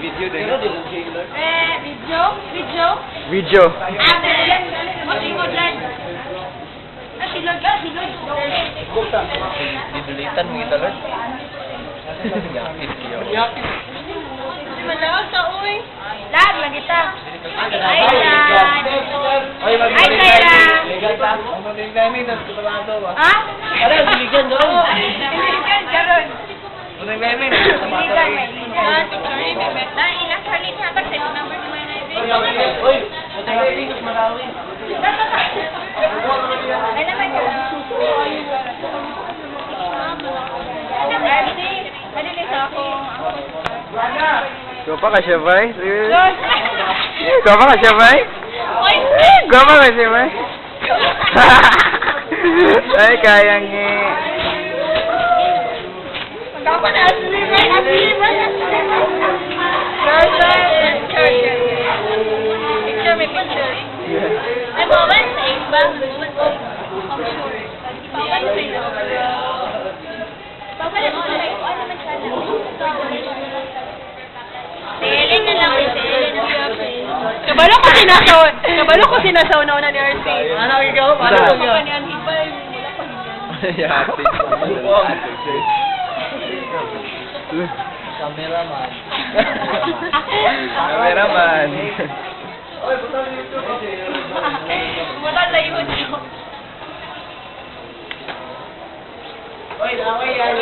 Video din. Eh, video? Video? Video. Ate, o si mo dyan. Ah, si Lord ka, si Lord. Didulitan mo kita, Lord. Video. Si Malaw sa uwi. Lad, lagi ta. Ay, Lad. Ay, Kayla. Ha? Ano, diligan doon. Oo, Diligan, karon. Diligan, may diligan. Sorry, may meta. Ilang salit ha, kasi number ni Manay Baby. Ay, naman ka. Merci. Malinis ako. Gua pa ka siya, bay? Lord. Gua pa ka siya, bay? Oy, Gua pa ka siya, bay? Ay, kayang ni... Magkapa na asli ba? Asli ba? Picture, may picture. Ay, moment ba? Moment. Moment safe. Papalit mo lang. Ano naman siya lang? Sele na lang. Sele na lang. Kabalo ko sinasaw, kabalo ko sinasaw na una ni RC. Ano, ikaw? Ano Ano? ko pa niyan, hibay, wala pa niyan. Cameraman. Cameraman. Wala na yun. Oy, away yan.